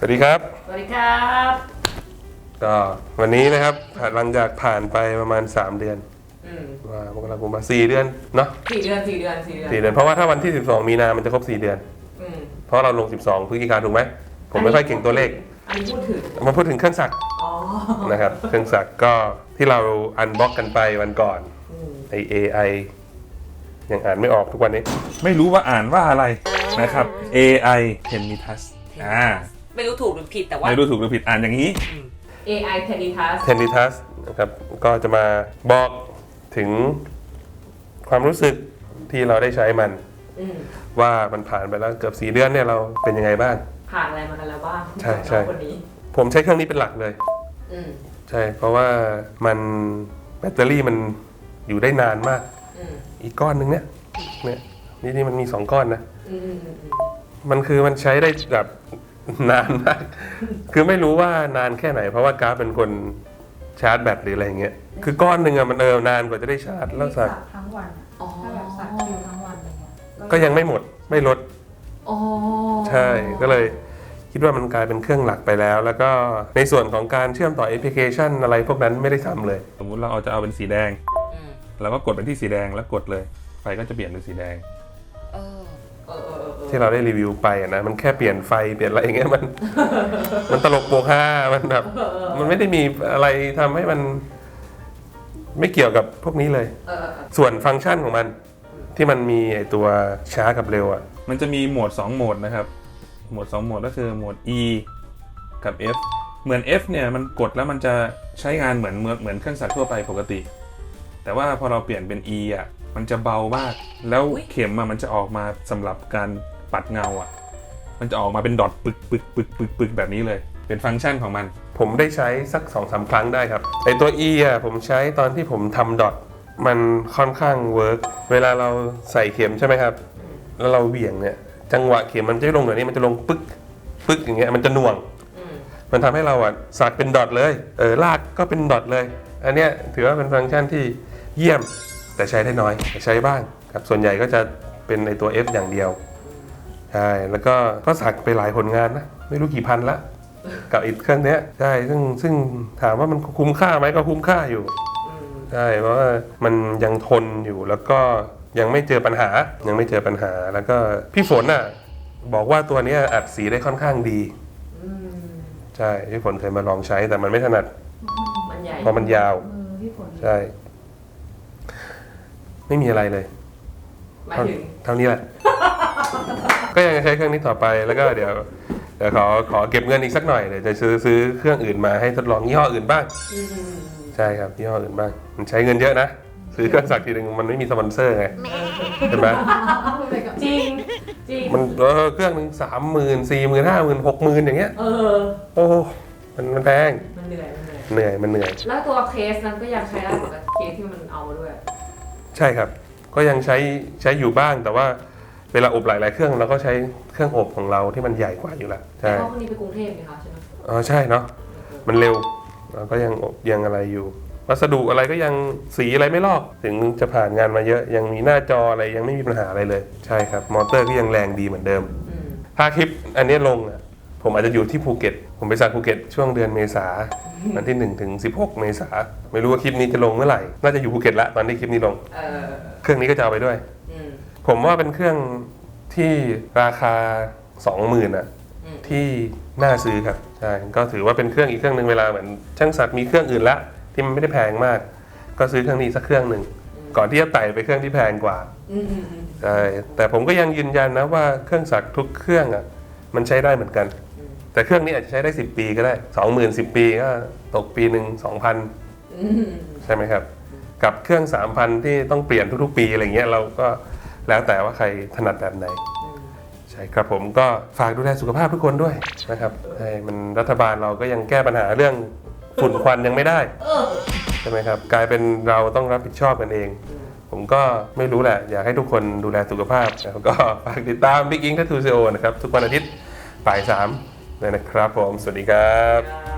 สวัสดีครับ สวัสดีครับก็วันนี้นะครับผ่านหลังจากผ่านไปประมาณ 3 เดือนอืมว่ามกราคมมาสี่เดือนเนาะสี่เดือนสี่เดือนสี่เดือนสี่เดือนเพราะว่าถ้าวันที่ 12 มีนามันจะครบ 4 เดือน อืมเพราะเราลง 12พฤศจิกาถูกไหมผมไม่ค่อยเก่งตัวเลขอันนี้พูดถึงมาพูดถึงเครื่องสักดิ์อ๋อนะครับเครื่องสักดิ์ก็ที่เราอันบ็อกกันไปวันก่อนอืมไอ AI ยังอ่านไม่ออกทุกวันนี้ ไม่รู้ว่าอ่านว่าอะไรนะครับ AI t e n m i t u s อ่า ไม่รู้ถูกหรือผิดแต่ว่า ไม่รู้ถูกหรือผิดอ่านอย่างนี้ AI p e n i t u s เทนดิทัสนะครับก็จะมาบอกถึงความรู้สึกที่เราได้ใช้มัน อืมว่ามันผ่านไปแล้วเกือบ4เดือนเนี่ยเราเป็นยังไงบ้าง ผ่านอะไรมากันแล้วบ้างใช่ใช่ น้องคนนี้ ผมใช้เครื่องนี้เป็นหลักเลย อืมใช่ เพราะว่ามันแบตเตอรี่มันอยู่ได้นานมาก อืมอีกก้อนหนึงเนี่ยเนี่ยนี่นี่มันมี2ก้อนนะอืมอืมอืมอืมมันคือมันใช้ได้แบบ นานมากคือไม่รู้ว่านานแค่ไหน เพราะว่ากราฟเป็นคนชาร์จแบตหรืออะไรอย่างเงี้ยคือก้อนหนึ่งอะมันเออนานกว่าจะได้ชาร์จแล้วสักทั้งวันอะอ๋อ ถ้าแบบสักคิวทั้งวันอะไรเงี้ยก็ยังไม่หมดไม่ลดอ๋อใช่ก็เลย คิดว่ามันกลายเป็นเครื่องหลักไปแล้ว แล้วก็ในส่วนของการเชื่อมต่อแอปพลิเคชันอะไรพวกนั้นไม่ได้ทำเลย สมมุติเราเอาจะเอาเป็นสีแดง อืมเราก็กดเป็นที่สีแดงแล้วกดเลย ไฟก็จะเปลี่ยนเป็นสีแดง เออ เออเออเออเออที่เราได้รีวิวไปอะนะมันแค่เปลี่ยนไฟเปลี่ยนอะไรอย่างเงี้ยมัน มันตลกโปกฮามันแบบ มันไม่ได้มีอะไรทำให้มันไม่เกี่ยวกับพวกนี้เลยเออเออเออส่วนฟังก์ชันของมัน ที่มันมีไอ้ตัวช้ากับเร็วอะ มันจะมีโหมด 2 โหมดนะครับ โหมด 2 โหมดก็คือโหมด E กับ F เหมือน F เนี่ยมันกดแล้วมันจะใช้งานเหมือนเหมือนเหมือนเครื่องสักทั่วไปปกติ แต่ว่าพอเราเปลี่ยนเป็น E อะ มันจะเบามาก แล้วเข็มอะมันจะออกมาสำหรับการปัดเงาอะ มันจะออกมาเป็นดอทปึกปึกปึกปึกปึกแบบนี้เลย เป็นฟังก์ชันของมัน ผมได้ใช้สักสองสาครั้งได้ครับไอตัว E อะผมใช้ตอนที่ผมทำดอทมันค่อนข้างเวิร์กเวลาเราใส่เข็มใช่ไหมครับ แล้วเราเหวี่ยงเนี่ย จังหวะเข็มมันจะไม่ลงแบบนี้มันจะลงปึ๊กปึ๊กอย่างเงี้ยมันจะหน่วงอืมมันทำให้เราอะสักเป็นดอทเลย เออลากก็เป็นดอทเลย อันเนี้ยถือว่าเป็นฟังก์ชันที่เยี่ยม แต่ใช้ได้น้อยแต่ใช้บ้างครับส่วนใหญ่ก็จะเป็นในตัว F อย่างเดียวใช่แล้วก็ก็สักไปหลายผลงานนะไม่รู้กี่พันละกับอีกเครื่องเนี้ยใช่ซึ่งซึ่งถามว่ามันคุ้มค่าไหมก็คุ้มค่าอยู่อืมใช่เพราะว่ามันยังทนอยู่แล้วก็ยังไม่เจอปัญหายังไม่เจอปัญหาแล้วก็พี่ฝนน่ะบอกว่าตัวเนี้ยอัดสีได้ค่อนข้างดีอืมใช่พี่ฝนเคยมาลองใช้แต่มันไม่ถนัดมันใหญ่เพราะมันยาวมือพี่ฝนใช่ ไม่มีอะไรเลยหมายเท่าถึงเท่านี้แหละ ก็ยังจะใช้เครื่องนี้ต่อไปแล้วก็เดี๋ยวเดี๋ยวขอขอเก็บเงินอีกสักหน่อยเดี๋ยวจะซื้อซื้อเครื่องอื่นมาให้ทดลองยี่ห้ออื่นบ้าง อืมอืมอืมใช่ครับยี่ห้ออื่นบ้างมันใช้เงินเยอะนะ ซื้อเครื่องสักทีนึงมันไม่มีสปอนเซอร์ไงเห็นไหมจริงจริงมันเออเครื่องหนึ่งสามหมื่นสี่หมื่นห้าหมื่นหกหมื่นอย่างเงี้ยเออ โอ้มันมันแพงมันเหนื่อยมันเหนื่อย เหนื่อยมันเหนื่อย แล้วตัวเคสนั้นก็ยังใช้ได้เหมือนกับเคสที่มันเอามาด้วย ใช่ครับ ก็ยังใช้ใช้อยู่บ้างแต่ว่าเวลาอบหลาย ๆ เครื่องเราก็ใช้เครื่องอบของเราที่มันใหญ่กว่าอยู่แล้วแต่ใช่เพราะคนนี้ไปกรุงเทพไงคะใช่ไหมอ๋อใช่เนาะมันเร็วเราก็ยังอบยังอะไรอยู่ วัสดุอะไรก็ยังสีอะไรไม่ลอก ถึงจะผ่านงานมาเยอะ ยังมีหน้าจออะไรยังไม่มีปัญหาอะไรเลย ใช่ครับ มอเตอร์ก็ยังแรงดีเหมือนเดิมอืมถ้าคลิปอันนี้ลงอะ ผมอาจจะอยู่ที่ภูเก็ต ผมไปสักภูเก็ตช่วงเดือนเมษาวันที่1ถึง16 เมษาไม่รู้ว่าคลิปนี้จะลงเมื่อไหร่ น่าจะอยู่ภูเก็ตละตอนที่คลิปนี้ลง เออเครื่องนี้ก็จะเอาไปด้วย อืมผมว่าเป็นเครื่องที่ราคา 20,000อะ อืมที่น่าซื้อครับใช่ก็ถือว่าเป็นเครื่องอีกเครื่องหนึ่งเวลาเหมือนช่างศักดิ์มีเครื่องอื่นละ ที่มันไม่ได้แพงมาก ก็ซื้อเครื่องนี้สักเครื่องหนึ่งก่อนที่จะไต่ไปเครื่องที่แพงกว่าอืมอืมอืมใช่แต่ผมก็ยังยืนยันนะว่าเครื่องสักทุกเครื่องอะมันใช้ได้เหมือนกันอืม แต่เครื่องนี้อาจจะใช้ได้ 10 ปีก็ได้ 20,000 10 ปีก็ตกปีหนึ่ง2,000 ใช่ไหมครับ กับเครื่อง 3,000 ที่ต้องเปลี่ยนทุกๆ ปีอะไรเงี้ยเราก็แล้วแต่ว่าใครถนัดแบบไหน ใช่ครับผมก็ฝากดูแลสุขภาพทุกคนด้วยนะครับใช่มันรัฐบาลเราก็ยังแก้ปัญหาเรื่องฝุ่นควันยังไม่ได้ใช่ไหมครับกลายเป็นเราต้องรับผิดชอบกันเอง ผมก็ไม่รู้แหละ อยากให้ทุกคนดูแลสุขภาพแล้วก็ฝากติดตาม Big Ink Tattoo CO นะครับ ทุกวันอาทิตย์บ่ายสาม นะครับผม สวัสดีครับอ่า